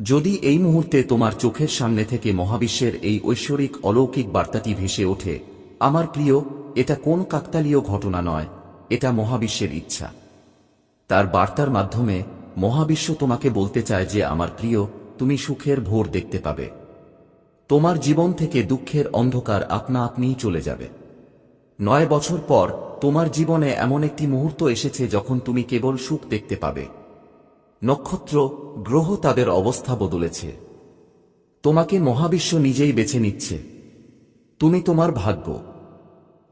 যদি এই মুহূর্তে তোমার চোখের সামনে থেকে মহাবিশ্বের এই ঐশ্বরিক অলৌকিক বার্তাটি ভেসে ওঠে, আমার প্রিয়, এটা কোন কাকতালীয় ঘটনা নয়, এটা মহাবিশ্বের ইচ্ছা। তার বার্তার মাধ্যমে মহাবিশ্ব তোমাকে বলতে চায় যে, আমার প্রিয়, তুমি সুখের ভোর দেখতে পাবে। তোমার জীবন থেকে দুঃখের অন্ধকার আপনা আপনিই চলে যাবে। নয় বছর পর তোমার জীবনে এমন একটি মুহূর্ত এসেছে যখন তুমি কেবল সুখ দেখতে পাবে। নক্ষত্র, গ্রহ তাদের অবস্থা বদলেছে। তোমাকে মহাবিশ্ব নিজেই বেছে নিচ্ছে। তুমি তোমার ভাগ্য।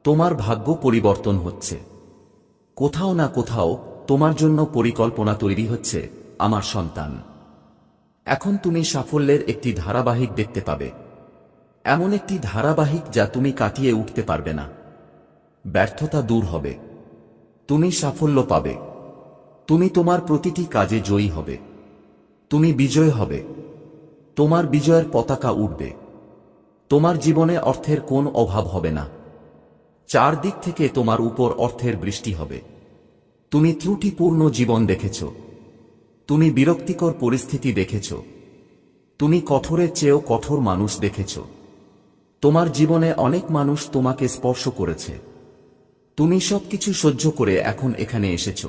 তোমার ভাগ্য পরিবর্তন হচ্ছে। কোথাও না কোথাও তোমার জন্য পরিকল্পনা তৈরি হচ্ছে, আমার সন্তান। এখন তুমি সাফল্যের একটি ধারাবাহিক দেখতে পাবে। এমন একটি ধারাবাহিক যা তুমি কাটিয়ে উঠতে পারবে না। ব্যর্থতা দূর হবে। তুমি সাফল্য পাবে। তুমি তোমার প্রতিটি কাজে জয়ী হবে। তুমি বিজয় হবে। তোমার বিজয়ের পতাকা উঠবে তোমার জীবনে অর্থের কোন অভাব হবে না। চারদিক থেকে তোমার উপর অর্থের বৃষ্টি হবে। তুমি ত্রুটিপূর্ণ জীবন দেখেছ। তুমি বিরক্তিকর পরিস্থিতি দেখেছ। তুমি কঠোরের চেয়েও কঠোর মানুষ দেখেছ। তোমার জীবনে অনেক মানুষ তোমাকে স্পর্শ করেছে। তুমি সবকিছু সহ্য করে এখন এখানে এসেছ।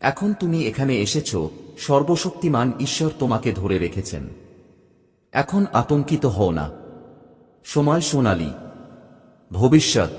এখন তুমি এখানে এসেছ, সর্বশক্তিমান ঈশ্বর তোমাকে ধরে রেখেছেন। এখন আতঙ্কিত হও না। সময় সোনালি। ভবিষ্যৎ।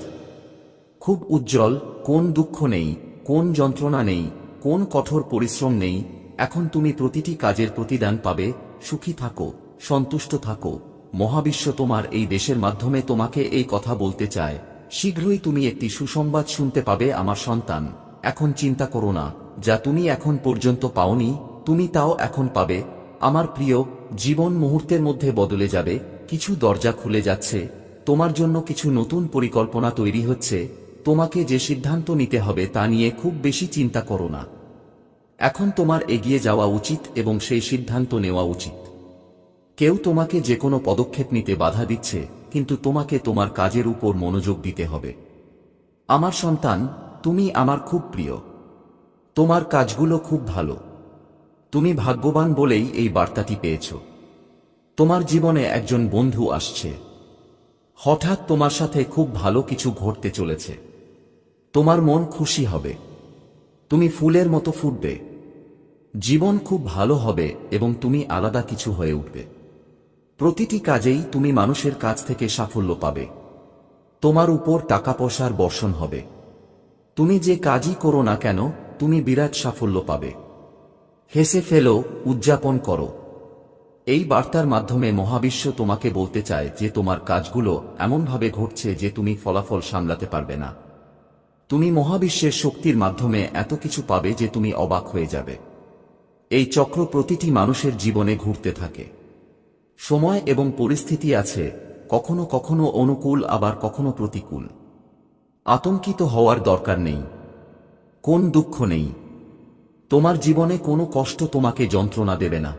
খুব উজ্জ্বল, কোন দুঃখ নেই, কোন যন্ত্রণা নেই, কোন কঠোর পরিশ্রম নেই, এখন তুমি প্রতিটি কাজের প্রতিদান পাবে, সুখী থাকো, সন্তুষ্ট থাকো। মহাবিশ্ব তোমার এই দেশের মাধ্যমে তোমাকে এই কথা বলতে চায়। শীঘ্রই তুমি একটি সুসংবাদ শুনতে পাবে আমার সন্তান। এখন চিন্তা করো না। যা তুমি এখন পর্যন্ত পাওনি, তুমি তাও এখন পাবে। আমার প্রিয়, জীবন মুহূর্তের মধ্যে বদলে যাবে, কিছু দরজা খুলে যাচ্ছে, তোমার জন্য কিছু নতুন পরিকল্পনা তৈরি হচ্ছে, তোমাকে যে সিদ্ধান্ত নিতে হবে তা নিয়ে খুব বেশি চিন্তা করো না। এখন তোমার এগিয়ে যাওয়া উচিত এবং সেই সিদ্ধান্ত নেওয়া উচিত। কেউ তোমাকে যে কোনো পদক্ষেপ নিতে বাধা দিচ্ছে, কিন্তু তোমাকে তোমার কাজের উপর মনোযোগ দিতে হবে। আমার সন্তান, তুমি আমার খুব প্রিয়। তোমার কাজগুলো খুব ভালো। তুমি ভাগ্যবান বলেই এই বার্তাটি পেয়েছ। তোমার জীবনে একজন বন্ধু আসছে। হঠাৎ তোমার সাথে খুব ভালো কিছু ঘটতে চলেছে। তোমার মন খুশি হবে। তুমি ফুলের মতো ফুটবে। জীবন খুব ভালো হবে এবং তুমি আলাদা কিছু হয়ে উঠবে। প্রতিটি কাজেই তুমি মানুষের কাছ থেকে সাফল্য পাবে। তোমার উপর টাকা পয়সার বর্ষণ হবে। তুমি যে কাজই করো না কেন তুমি বিরাট সাফল্য পাবে। হেসে ফেলো, উদযাপন করো। এই বার্তার মাধ্যমে মহাবিশ্ব তোমাকে বলতে চায় যে তোমার কাজগুলো এমনভাবে ঘটছে যে তুমি ফলাফল সামলাতে পারবে না। তুমি মহাবিশ্বের শক্তির মাধ্যমে এত কিছু পাবে যে তুমি অবাক হয়ে যাবে। এই চক্র প্রতিটি মানুষের জীবনে ঘুরতে থাকে। সময় এবং পরিস্থিতি আছে, কখনো কখনো অনুকূল, আবার কখনো প্রতিকূল। আতঙ্কিত হওয়ার দরকার নেই। কোন দুঃখ নেই? তোমার জীবনে কোনো কষ্ট তোমাকে যন্ত্রণা দেবে না।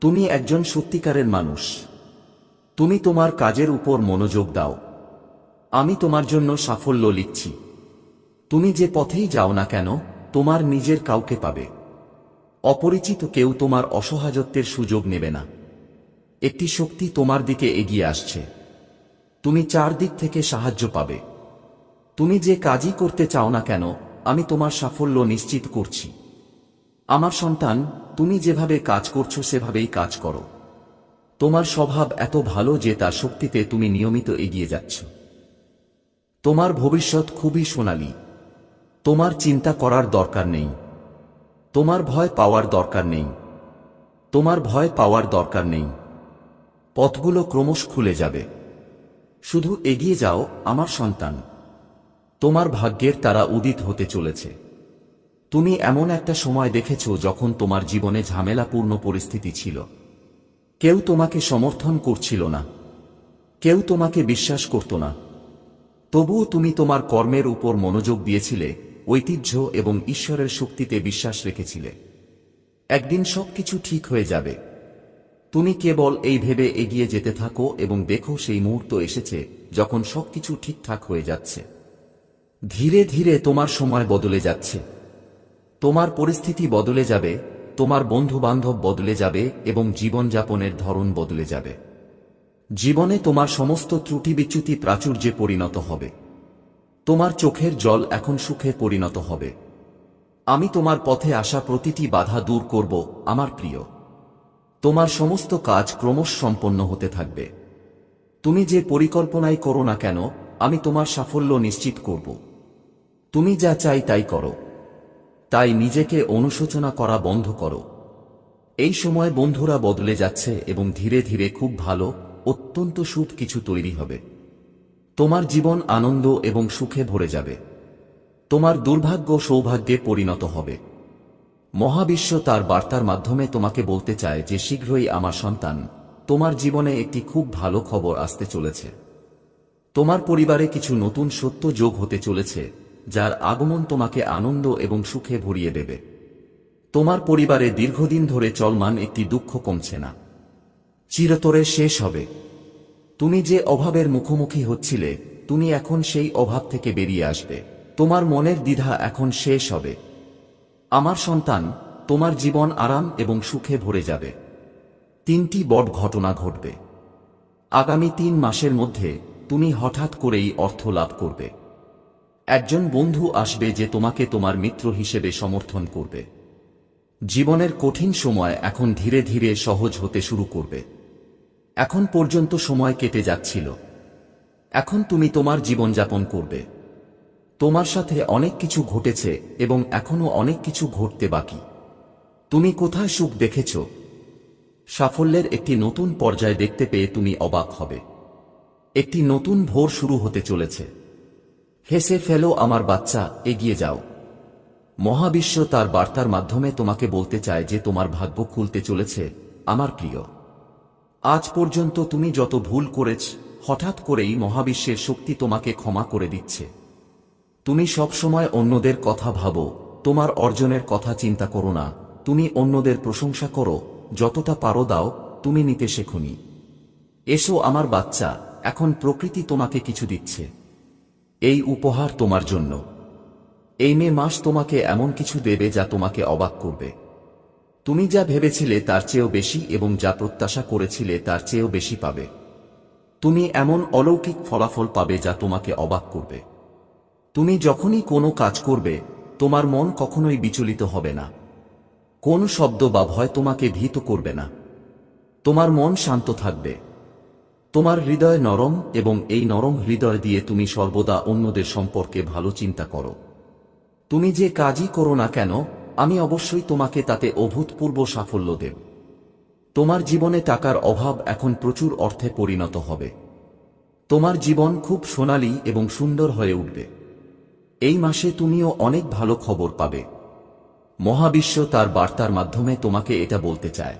তুমি একজন সত্যিকারের মানুষ। তুমি তোমার কাজের উপর মনোযোগ দাও। আমি তোমার জন্য সাফল্য লিখছি। তুমি যে পথেই যাও না কেন, তোমার নিজের কাউকে পাবে। অপরিচিত কেউ তোমার অসহায়ত্বের সুযোগ নেবে না। একটি শক্তি তোমার দিকে এগিয়ে আসছে। তুমি চারদিক থেকে সাহায্য পাবে। তুমি যে কাজই করতে চাও না কেন আমি তোমার সাফল্য নিশ্চিত করছি। আমার সন্তান, তুমি যেভাবে কাজ করছ সেভাবেই কাজ করো। তোমার স্বভাব এত ভালো যে তার শক্তিতে তুমি নিয়মিত এগিয়ে যাচ্ছ। তোমার ভবিষ্যৎ খুবই সোনালী। তোমার চিন্তা করার দরকার নেই। তোমার ভয় পাওয়ার দরকার নেই। তোমার ভয় পাওয়ার দরকার নেই। পথগুলো ক্রমশ খুলে যাবে। শুধু এগিয়ে যাও, আমার সন্তান। তোমার ভাগ্যের তারা উদিত হতে চলেছে। তুমি এমন একটা সময় দেখেছ যখন তোমার জীবনে ঝামেলাপূর্ণ পরিস্থিতি ছিল। কেউ তোমাকে সমর্থন করছিল না। কেউ তোমাকে বিশ্বাস করত না। তবুও তুমি তোমার কর্মের উপর মনোযোগ দিয়েছিলে, ঐতিহ্য এবং ঈশ্বরের শক্তিতে বিশ্বাস রেখেছিলে। একদিন সবকিছু ঠিক হয়ে যাবে। তুমি কেবল এই ভেবে এগিয়ে যেতে থাকো এবং দেখো সেই মুহূর্ত এসেছে যখন সবকিছু ঠিকঠাক হয়ে যাচ্ছে। ধীরে ধীরে তোমার সময় বদলে যাচ্ছে। তোমার পরিস্থিতি বদলে যাবে, তোমার বন্ধু বান্ধব বদলে যাবে এবং জীবনযাপনের ধরন বদলে যাবে। জীবনে তোমার সমস্ত ত্রুটি বিচ্যুতি প্রাচুর্যে পরিণত হবে। তোমার চোখের জল এখন সুখে পরিণত হবে। আমি তোমার পথে আসা প্রতিটি বাধা দূর করব, আমার প্রিয়। তোমার সমস্ত কাজ ক্রমশ সম্পন্ন হতে থাকবে। তুমি যে পরিকল্পনাই করো না কেন, আমি তোমার সাফল্য নিশ্চিত করব। তুমি যা চাই তাই করো। তাই নিজেকে অনুশোচনা করা বন্ধ করো। এই সময় বন্ধুরা বদলে যাচ্ছে এবং ধীরে ধীরে খুব ভালো, অত্যন্ত সুখ কিছু তৈরি হবে। তোমার জীবন আনন্দ এবং সুখে ভরে যাবে। তোমার দুর্ভাগ্য সৌভাগ্যে পরিণত হবে। মহাবিশ্ব তার বার্তার মাধ্যমে তোমাকে বলতে চায় যে শীঘ্রই আমার সন্তান, তোমার জীবনে একটি খুব ভালো খবর আসতে চলেছে। তোমার পরিবারে কিছু নতুন সত্য যোগ হতে চলেছে। যার আগমন তোমাকে আনন্দ এবং সুখে ভরিয়ে দেবে। তোমার পরিবারে দীর্ঘদিন ধরে চলমান একটি দুঃখ কমছে না। চিরতরে শেষ হবে। তুমি যে অভাবের মুখোমুখি হচ্ছিলে, তুমি এখন সেই অভাব থেকে বেরিয়ে আসবে। তোমার মনের দ্বিধা এখন শেষ হবে। আমার সন্তান, তোমার জীবন আরাম এবং সুখে ভরে যাবে। তিনটি বড় ঘটনা ঘটবে। আগামী তিন মাসের মধ্যে তুমি হঠাৎ করেই অর্থ লাভ করবে। একজন বন্ধু আসবে যে তোমাকে তোমার মিত্র হিসেবে সমর্থন করবে। জীবনের কঠিন সময় এখন ধীরে ধীরে সহজ হতে শুরু করবে। এখন পর্যন্ত সময় কেটে যাচ্ছিল। এখন তুমি তোমার জীবনযাপন করবে। তোমার সাথে অনেক কিছু ঘটেছে এবং এখনও অনেক কিছু ঘটতে বাকি। তুমি কোথায় সুখ দেখেছ? সাফল্যের একটি নতুন পর্যায় দেখতে পেয়ে তুমি অবাক হবে। একটি নতুন ভোর শুরু হতে চলেছে। হেসে ফেলো আমার বাচ্চা, এগিয়ে যাও। মহাবিশ্ব তার বার্তার মাধ্যমে তোমাকে বলতে চায় যে তোমার ভাগ্য খুলতে চলেছে, আমার প্রিয়। আজ পর্যন্ত তুমি যত ভুল করেছ, হঠাৎ করেই মহাবিশ্বের শক্তি তোমাকে ক্ষমা করে দিচ্ছে। তুমি সবসময় অন্যদের কথা ভাবো, তোমার অর্জনের কথা চিন্তা করো না, তুমি অন্যদের প্রশংসা করো, যতটা পারো দাও, তুমি নিতে শেখুনি। এসো আমার বাচ্চা, এখন প্রকৃতি তোমাকে কিছু দিচ্ছে। এই উপহার তোমার জন্য। এই মে মাস তোমাকে এমন কিছু দেবে যা তোমাকে অবাক করবে। তুমি যা ভেবেছিলে তার চেয়েও বেশি এবং যা প্রত্যাশা করেছিলে তার চেয়েও বেশি পাবে। তুমি এমন অলৌকিক ফলাফল পাবে যা তোমাকে অবাক করবে। তুমি যখনই কোনো কাজ করবে, তোমার মন কখনোই বিচলিত হবে না। কোন শব্দ বা ভয় তোমাকে ভীত করবে না। তোমার মন শান্ত থাকবে। তোমার হৃদয় নরম এবং এই নরম হৃদয় দিয়ে তুমি সর্বদা অন্যদের সম্পর্কে ভালো চিন্তা করো। তুমি যে কাজই করো না কেন, আমি অবশ্যই তোমাকে তাতে অভূতপূর্ব সাফল্য দেব। তোমার জীবনে টাকার অভাব এখন প্রচুর অর্থে পরিণত হবে। তোমার জীবন খুব সোনালী এবং সুন্দর হয়ে উঠবে। এই মাসে তুমিও অনেক ভালো খবর পাবে। মহাবিশ্ব তার বার্তার মাধ্যমে তোমাকে এটা বলতে চায়।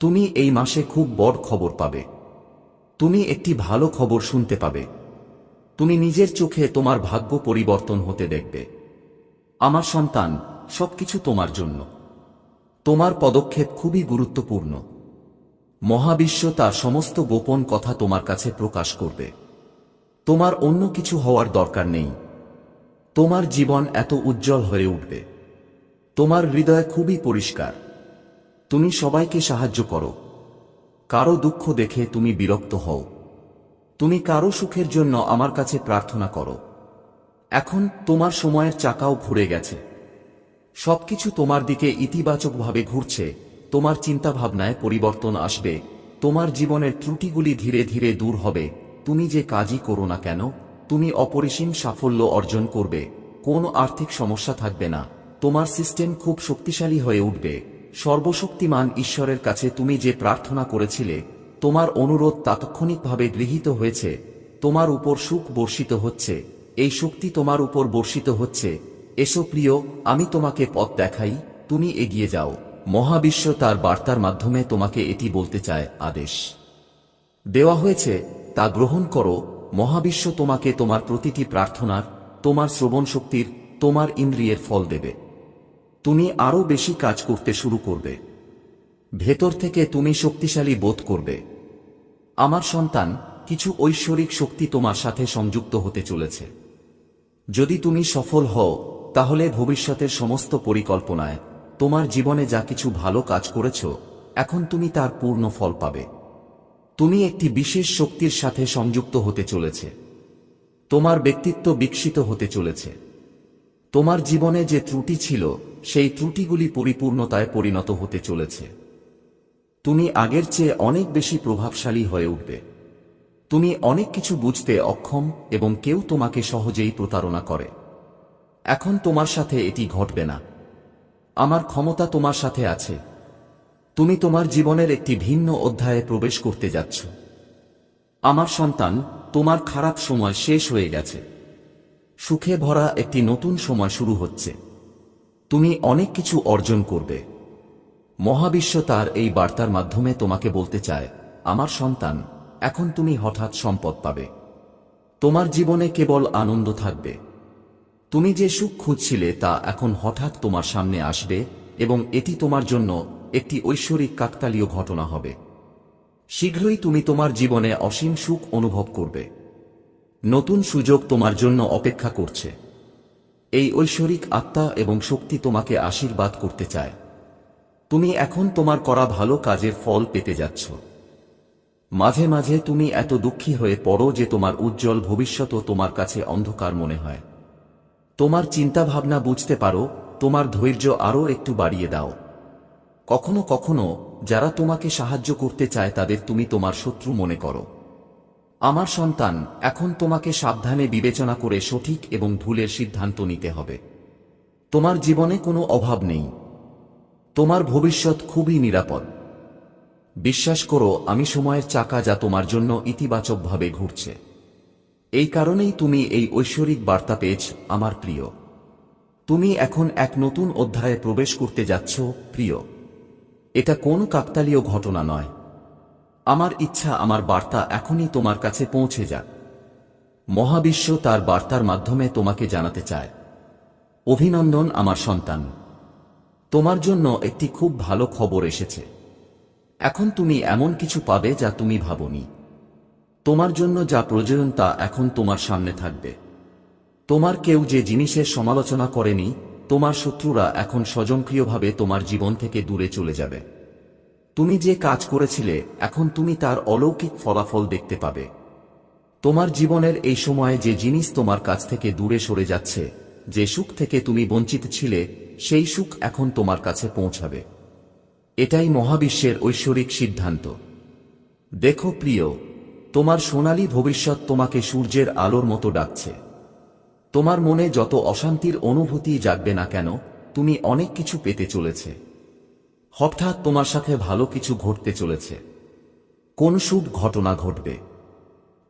তুমি এই মাসে খুব বড় খবর পাবে। তুমি একটি ভালো খবর শুনতে পাবে। তুমি নিজের চোখে তোমার ভাগ্য পরিবর্তন হতে দেখবে। আমার সন্তান, সবকিছু তোমার জন্য। তোমার পদক্ষেপ খুবই গুরুত্বপূর্ণ। মহাবিশ্ব তার সমস্ত গোপন কথা তোমার কাছে প্রকাশ করবে। তোমার অন্য কিছু হওয়ার দরকার নেই। তোমার জীবন এত উজ্জ্বল হয়ে উঠবে। তোমার হৃদয় খুবই পরিষ্কার। তুমি সবাইকে সাহায্য করো। কারও দুঃখ দেখে তুমি বিরক্ত হও। তুমি কারও সুখের জন্য আমার কাছে প্রার্থনা করো। এখন তোমার সময়ের চাকাও ঘুরে গেছে। সবকিছু তোমার দিকে ইতিবাচকভাবে ঘুরছে, তোমার চিন্তাভাবনায় পরিবর্তন আসবে, তোমার জীবনের ত্রুটিগুলি ধীরে ধীরে দূর হবে, তুমি যে কাজই করো না কেন, তুমি অপরিসীম সাফল্য অর্জন করবে, কোনো আর্থিক সমস্যা থাকবে না, তোমার সিস্টেম খুব শক্তিশালী হয়ে উঠবে। সর্বশক্তিমান ঈশ্বরের কাছে তুমি যে প্রার্থনা করেছিলে, তোমার অনুরোধ তাৎক্ষণিকভাবে গৃহীত হয়েছে, তোমার উপর সুখ বর্ষিত হচ্ছে, এই শক্তি তোমার উপর বর্ষিত হচ্ছে। এসো প্রিয়, আমি তোমাকে পথ দেখাই, তুমি এগিয়ে যাও। মহাবিশ্ব তার বার্তার মাধ্যমে তোমাকে এটি বলতে চায়, আদেশ। দেওয়া হয়েছে, তা গ্রহণ করো। মহাবিশ্ব তোমাকে তোমার প্রতিটি প্রার্থনার, তোমার শ্রবণ শক্তির তোমার ইন্দ্রিয়ের ফল দেবে। তুমি আরও বেশি কাজ করতে শুরু করবে। ভেতর থেকে তুমি শক্তিশালী বোধ করবে। আমার সন্তান, কিছু ঐশ্বরিক শক্তি তোমার সাথে সংযুক্ত হতে চলেছে। যদি তুমি সফল হও, তাহলে ভবিষ্যতের সমস্ত পরিকল্পনায় তোমার জীবনে যা কিছু ভালো কাজ করেছ, এখন তুমি তার পূর্ণ ফল পাবে। তুমি একটি বিশেষ শক্তির সাথে সংযুক্ত হতে চলেছে। তোমার ব্যক্তিত্ব বিকশিত হতে চলেছে। তোমার জীবনে যে ত্রুটি ছিল সেই ত্রুটিগুলি পরিপূর্ণতায় পরিণত হতে চলেছে। তুমি আগের চেয়ে অনেক বেশি প্রভাবশালী হয়ে উঠবে। তুমি অনেক কিছু বুঝতে অক্ষম এবং কেউ তোমাকে সহজেই প্রতারণা করে। এখন তোমার সাথে এটি ঘটবে না। আমার ক্ষমতা তোমার সাথে আছে। তুমি তোমার জীবনের একটি ভিন্ন অধ্যায়ে প্রবেশ করতে যাচ্ছ। আমার সন্তান, তোমার খারাপ সময় শেষ হয়ে গেছে। সুখে ভরা একটি নতুন সময় শুরু হচ্ছে। তুমি অনেক কিছু অর্জন করবে। মহাবিশ্ব তার এই বার্তার মাধ্যমে তোমাকে বলতে চায়, আমার সন্তান, এখন তুমি হঠাৎ সম্পদ পাবে। তোমার জীবনে কেবল আনন্দ থাকবে। তুমি যে সুখ খুঁজছিলে তা এখন হঠাৎ তোমার সামনে আসবে এবং এটি তোমার জন্য একটি ঐশ্বরিক কাকতালীয় ঘটনা হবে। শীঘ্রই তুমি তোমার জীবনে অসীম সুখ অনুভব করবে। নতুন সুযোগ তোমার জন্য অপেক্ষা করছে। এই ঐশ্বরিক আত্মা এবং শক্তি তোমাকে আশীর্বাদ করতে চায়। তুমি এখন তোমার করা ভালো কাজের ফল পেতে যাচ্ছ। মাঝে মাঝে তুমি এত দুঃখী হয়ে পড়ো যে তোমার উজ্জ্বল ভবিষ্যৎও তোমার কাছে অন্ধকার মনে হয়। তোমার চিন্তা ভাবনা বুঝতে পারো, তোমার ধৈর্য আরও একটু বাড়িয়ে দাও। কখনো কখনো যারা তোমাকে সাহায্য করতে চায় তাদের তুমি তোমার শত্রু মনে করো। আমার সন্তান, এখন তোমাকে সাবধানে বিবেচনা করে সঠিক এবং ভুলের সিদ্ধান্ত নিতে হবে। তোমার জীবনে কোনো অভাব নেই। তোমার ভবিষ্যৎ খুবই নিরাপদ। বিশ্বাস করো, আমি সময়ের চাকা যা তোমার জন্য ইতিবাচকভাবে ঘুরছে। এই কারণেই তুমি এই ঐশ্বরিক বার্তা পেয়েছ, আমার প্রিয়। তুমি এখন এক নতুন অধ্যায়ে প্রবেশ করতে যাচ্ছ, প্রিয়। এটা কোন কাকতালীয় ঘটনা নয়। আমার ইচ্ছা, আমার বার্তা এখনই তোমার কাছে পৌঁছে যাক। মহাবিশ্ব তার বার্তার মাধ্যমে তোমাকে জানাতে চায়। অভিনন্দন, আমার সন্তান। তোমার জন্য একটি খুব ভালো খবর এসেছে। এখন তুমি এমন কিছু পাবে যা তুমি ভাবনি। তোমার জন্য যা প্রয়োজন তা এখন তোমার সামনে থাকবে। তোমার কেউ যে জিনিসের সমালোচনা করেনি, তোমার শত্রুরা এখন স্বজনক্রিয়ভাবে তোমার জীবন থেকে দূরে চলে যাবে। তুমি যে কাজ করেছিলে, এখন তুমি তার অলৌকিক ফলাফল দেখতে পাবে। তোমার জীবনের এই সময়ে যে জিনিস তোমার কাছ থেকে দূরে সরে যাচ্ছে, যে সুখ থেকে তুমি বঞ্চিত ছিলে, সেই সুখ এখন তোমার কাছে পৌঁছাবে। এটাই মহাবিশ্বের ঐশ্বরিক সিদ্ধান্ত। দেখো প্রিয়, তোমার সোনালী ভবিষ্যৎ তোমাকে সূর্যের আলোর মতো ডাকছে। তোমার মনে যত অশান্তির অনুভূতি জাগবে না কেন, তুমি অনেক কিছু পেতে চলেছে। হঠাৎ তোমার সাথে ভালো কিছু ঘটতে চলেছে। কোন শুভ ঘটনা ঘটবে?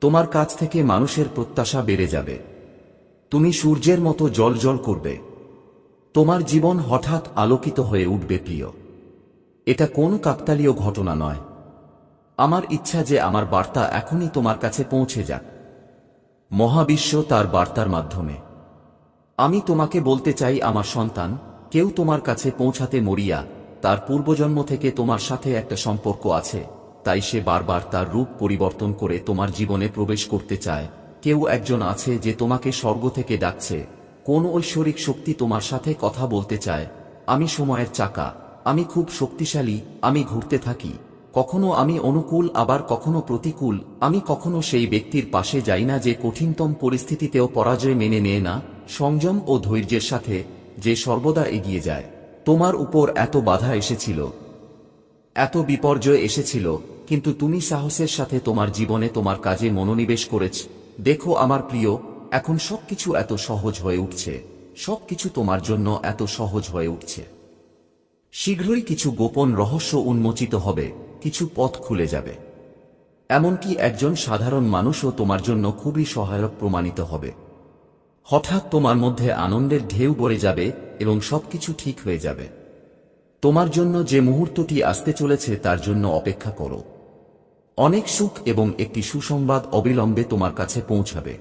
তোমার কাছ থেকে মানুষের প্রত্যাশা বেড়ে যাবে। তুমি সূর্যের মতো জল জল করবে। তোমার জীবন হঠাৎ আলোকিত হয়ে উঠবে প্রিয়। এটা কোন কাকতালীয় ঘটনা নয়। আমার ইচ্ছা যে আমার বার্তা এখনই তোমার কাছে পৌঁছে যাক। মহাবিশ্ব তার বার্তার মাধ্যমে। আমি তোমাকে বলতে চাই, আমার সন্তান, কেউ তোমার কাছে পৌঁছাতে মরিয়া তার পূর্বজন্ম থেকে তোমার সাথে একটা সম্পর্ক আছে, তাই সে বারবার তার রূপ পরিবর্তন করে তোমার জীবনে প্রবেশ করতে চায়। কেউ একজন আছে যে তোমাকে স্বর্গ থেকে ডাকছে। কোন ঐশ্বরিক শক্তি তোমার সাথে কথা বলতে চায়। আমি সময়ের চাকা। আমি খুব শক্তিশালী। আমি ঘুরতে থাকি। কখনো আমি অনুকূল, আবার কখনো প্রতিকূল। আমি কখনো সেই ব্যক্তির পাশে যাই না যে কঠিনতম পরিস্থিতিতেও পরাজয় মেনে নেয় না। সংযম ও ধৈর্যের সাথে যে সর্বদা এগিয়ে যায়। তোমার উপর এত বাধা এসেছিল। এত বিপর্যয় এসেছিল, কিন্তু তুমি সাহসের সাথে তোমার জীবনে তোমার কাজে মনোনিবেশ করেছ। দেখো আমার প্রিয়, এখন সবকিছু এত সহজ হয়ে উঠছে। সবকিছু তোমার জন্য এত সহজ হয়ে উঠছে। শীঘ্রই কিছু গোপন রহস্য উন্মোচিত হবে, কিছু পথ খুলে যাবে। এমনকি একজন সাধারণ মানুষও তোমার জন্য খুবই সহায়ক প্রমাণিত হবে। হঠাৎ তোমার মধ্যে আনন্দের ঢেউ বড়ে যাবে এবং সবকিছু ঠিক হয়ে যাবে। তোমার জন্য যে মুহূর্তটি আসতে চলেছে তার জন্য অপেক্ষা করো। অনেক সুখ এবং একটি সুসংবাদ অবিলম্বে তোমার কাছে পৌঁছাবে।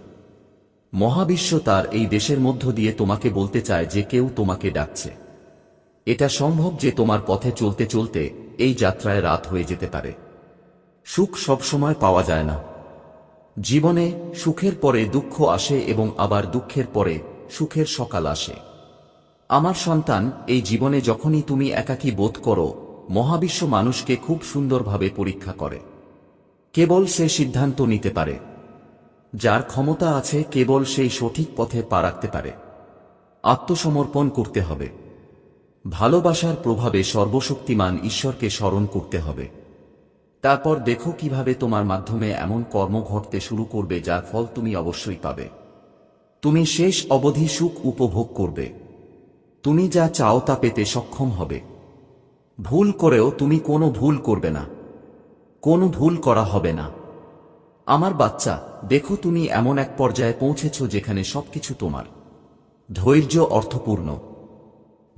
মহাবিশ্ব তার এই দেশের মধ্য দিয়ে তোমাকে বলতে চায় যে কেউ তোমাকে ডাকছে। এটা সম্ভব যে তোমার পথে চলতে চলতে এই যাত্রায় রাত হয়ে যেতে পারে। সুখ সবসময় পাওয়া যায় না। জীবনে সুখের পরে দুঃখ আসে এবং আবার দুঃখের পরে সুখের সকাল আসে। আমার সন্তান, এই জীবনে যখনই তুমি একাকী বোধ করো, মহাবিশ্ব মানুষকে খুব সুন্দরভাবে পরীক্ষা করে। কেবল সে সিদ্ধান্ত নিতে পারে। যার ক্ষমতা আছে কেবল সেই সঠিক পথে পা রাখতে পারে। আত্মসমর্পণ করতে হবে। ভালোবাসার প্রভাবে সর্বশক্তিমান ঈশ্বরকে স্মরণ করতে হবে। তারপর দেখো কীভাবে তোমার মাধ্যমে এমন কর্ম ঘটতে শুরু করবে যার ফল তুমি অবশ্যই পাবে। তুমি শেষ অবধি সুখ উপভোগ করবে। তুমি যা চাও তা পেতে সক্ষম হবে। ভুল করেও তুমি কোনো ভুল করবে না। কোনো ভুল করা হবে না। আমার বাচ্চা, দেখো তুমি এমন এক পর্যায়ে পৌঁছেছ যেখানে সবকিছু তোমার। ধৈর্য অর্থপূর্ণ।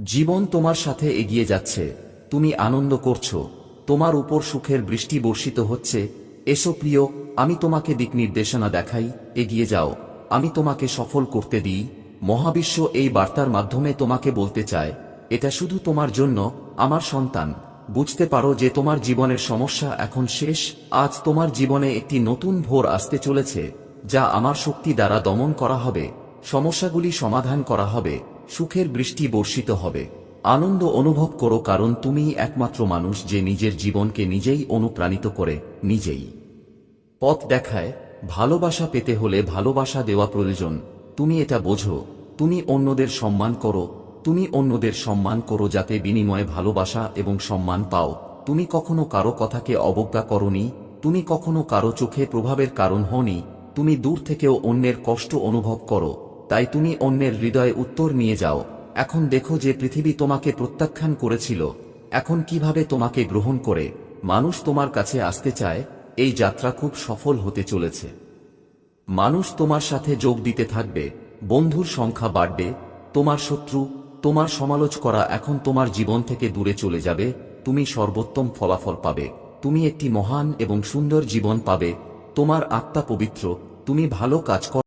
জীবন তোমার সাথে এগিয়ে যাচ্ছে। তুমি আনন্দ করছ। তোমার উপর সুখের বৃষ্টি বর্ষিত হচ্ছে, এসো প্রিয়, আমি তোমাকে দিক নির্দেশনা দেখাই, এগিয়ে যাও, আমি তোমাকে সফল করতে দিই, মহাবিশ্ব এই বার্তার মাধ্যমে তোমাকে বলতে চায়, এটা শুধু তোমার জন্য, আমার সন্তান, বুঝতে পারো যে তোমার জীবনের সমস্যা এখন শেষ, আজ তোমার জীবনে একটি নতুন ভোর আসতে চলেছে, যা আমার শক্তি দ্বারা দমন করা হবে, সমস্যাগুলি সমাধান করা হবে, সুখের বৃষ্টি বর্ষিত হবে। আনন্দ অনুভব করো কারণ তুমিই একমাত্র মানুষ যে নিজের জীবনকে নিজেই অনুপ্রাণিত করে, নিজেই। পথ দেখায়, ভালোবাসা পেতে হলে ভালোবাসা দেওয়া প্রয়োজন। তুমি এটা বোঝো, তুমি অন্যদের সম্মান করো, তুমি অন্যদের সম্মান করো যাতে বিনিময়ে ভালোবাসা এবং সম্মান পাও। তুমি কখনো কারও কথাকে অবজ্ঞা করনি, তুমি কখনো কারও চোখে প্রভাবের কারণ হওনি, তুমি দূর থেকেও অন্যের কষ্ট অনুভব করো, তাই তুমি অন্যের হৃদয়ে উত্তর নিয়ে যাও। এখন দেখো যে পৃথিবী তোমাকে প্রত্যাখ্যান করেছিল। এখন কীভাবে তোমাকে গ্রহণ করে? মানুষ তোমার কাছে আসতে চায়, এই যাত্রা খুব সফল হতে চলেছে। মানুষ তোমার সাথে যোগ দিতে থাকবে, বন্ধুর সংখ্যা বাড়বে, তোমার শত্রু, তোমার সমালোচ করা এখন তোমার জীবন থেকে দূরে চলে যাবে, তুমি সর্বোত্তম ফলাফল পাবে, তুমি একটি মহান এবং সুন্দর জীবন পাবে, তোমার আত্মা পবিত্র, তুমি ভালো কাজ কর